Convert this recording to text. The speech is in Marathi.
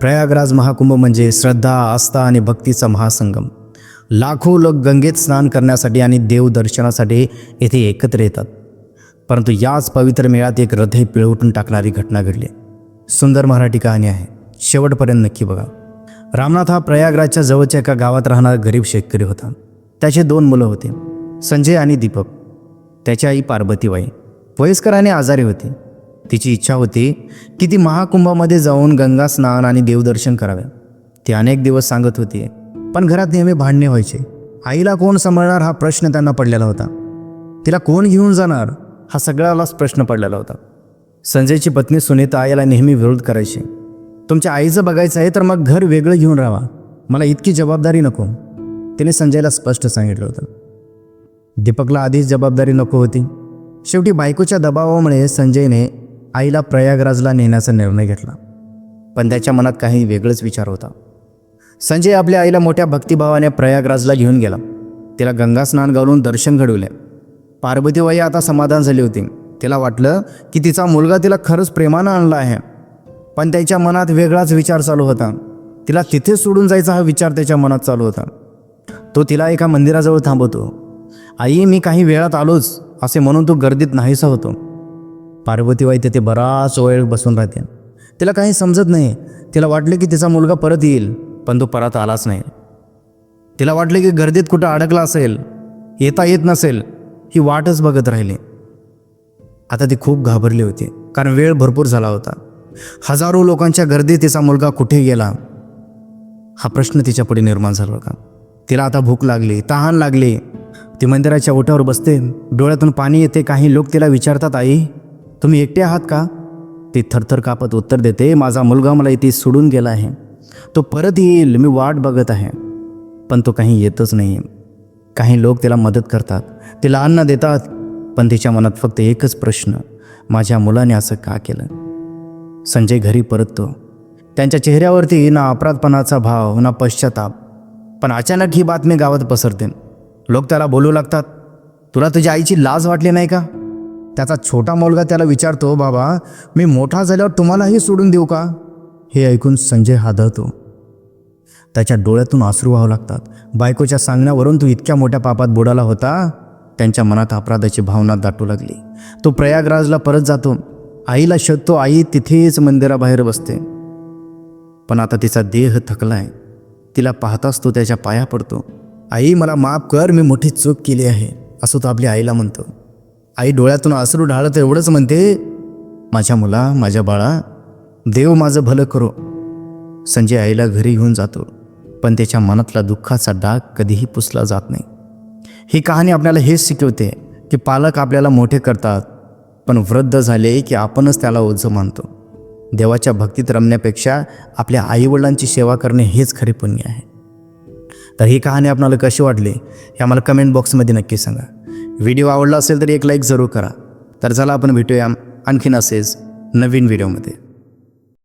प्रयागराज महाकुंभ म्हणजे श्रद्धा आस्था आणि भक्तीचा महासंगम. लाखो लोक गंगेत स्नान करण्यासाठी आणि देवदर्शनासाठी येथे एकत्र येतात. परंतु याच पवित्र मेळ्यात एक हृदय पिळवटून टाकणारी घटना घडली. सुंदर मराठी कहाणी आहे. शेवटपर्यंत नक्की बघा. रामनाथ हा प्रयागराजच्या जवळच्या एका गावात राहणारा गरीब शेतकरी होता. त्याचे दोन मुलं होते. संजय आणि दीपक. त्याची आई पार्वतीबाई. वयस्कर आणि आजारी होती. तिची इच्छा होती की ती महाकुंभामध्ये जाऊन गंगा स्नान आणि देवदर्शन करावे. ती अनेक दिवस सांगत होती पण घरात नेहमी भांडणे व्हायचे. आईला कोण सांभाळणार हा प्रश्न त्यांना पडलेला होता. तिला कोण घेऊन जाणार हा सगळ्यालाच प्रश्न पडलेला होता. संजयची पत्नी सुनीता आईला नेहमी विरोध करायची. तुमच्या आईचं बघायचं आहे तर मग घर वेगळं घेऊन राहा. मला इतकी जबाबदारी नको. तिने संजयला स्पष्ट सांगितलं होतं. दीपकला आधीच जबाबदारी नको होती. शेवटी बायकोच्या दबावामुळे संजयने आईला प्रयागराजला नेण्याचा निर्णय घेतला. पण त्याच्या मनात काही वेगळंच विचार होता. संजय आपल्या आईला मोठ्या भक्तिभावाने प्रयागराजला घेऊन गेला. तिला गंगा स्नान घालून दर्शन घडवले. पार्वतीबाई आता समाधान झाली होती. तिला वाटलं की तिचा मुलगा तिला खरंच प्रेमानं आणला आहे. पण त्याच्या मनात वेगळाच विचार चालू होता. तिला तिथे सोडून जायचा हा विचार त्याच्या मनात चालू होता. तो तिला एका मंदिराजवळ थांबवतो. आई मी काही वेळात आलोच असे म्हणून तो गर्दीत नाहीसा होतो. पार्वतीबाई तिथे बराच वेळ बसून राहते. तिला काही समजत नाही. तिला वाटलं की तिचा मुलगा परत येईल पण तो परत आलाच नाही. तिला वाटलं की गर्दीत कुठं अडकला असेल येता येत नसेल ही वाटच बघत राहिली. आता ती खूप घाबरली होती कारण वेळ भरपूर झाला होता. हजारो लोकांच्या गर्दीत तिचा मुलगा कुठे गेला? हा प्रश्न तिच्या पुढे निर्माण झाला होता. तिला आता भूक लागली तहान लागली. ती मंदिराच्या ओट्यावर बसते डोळ्यातून पाणी येते काही लोक तिला विचारतात आई तुम्ही एकटे आहात का? ती थरथर कापत उत्तर देते माझा मुलगा मला इथे सोडून गेला आहे. तो परत येईल मी वाट बघत आहे. पण तो काही येतच नाही. काही लोक तिला मदत करतात. तिला अन्न देतात. पण तिच्या मनात फक्त एकच प्रश्न माझ्या मुलाने असं का केलं? संजय घरी परततो. त्यांच्या चेहऱ्यावरती ना अपराधपणाचा भाव ना पश्चाताप. पण अचानक ही बातमी गावात पसरते. लोक त्याला बोलू लागतात तुला तुझ्या आईची लाज वाटली नाही का? त्याचा छोटा मुलगा त्याला विचारतो बाबा मी मोठा झाल्यावर तुम्हालाही सोडून देऊ का? हे ऐकून संजय हादळतो त्याच्या डोळ्यातून आसरू व्हावं लागतात. बायकोच्या सांगण्यावरून तू इतक्या मोठ्या पापात बुडाला होता त्यांच्या मनात अपराधाची भावना दाटू लागली. तो प्रयागराजला परत जातो. आईला शोधतो आई तिथेच मंदिराबाहेर बसते. पण आता तिचा देह थकलाय. तिला पाहताच तो त्याच्या पाया पडतो. आई मला माफ कर मी मोठी चूक केली आहे असं तो आपल्या आईला म्हणतो. आई डोळ्यातून आसरू ढाळत एवढंच म्हणते माझ्या मुला माझ्या बाळा देव माझं भलं करो. संजय आईला घरी घेऊन जातो पण त्याच्या मनातला दुःखाचा डाग कधीही पुसला जात नाही. ही कहाणी आपल्याला हेच शिकवते की पालक आपल्याला मोठे करतात पण वृद्ध झाले की आपणच त्याला ओझं मानतो. देवाच्या भक्तीत रमण्यापेक्षा आपल्या आईवडिलांची सेवा करणे हेच खरे पुण्य आहे. तर ही कहाणी आपल्याला कशी वाटली हे आम्हाला कमेंट बॉक्समध्ये नक्की सांगा. व्हिडिओ आवडला असेल तर एक लाईक जरूर करा. तर चला आपण भेटूया आणखीन असेच नवीन व्हिडिओमध्ये.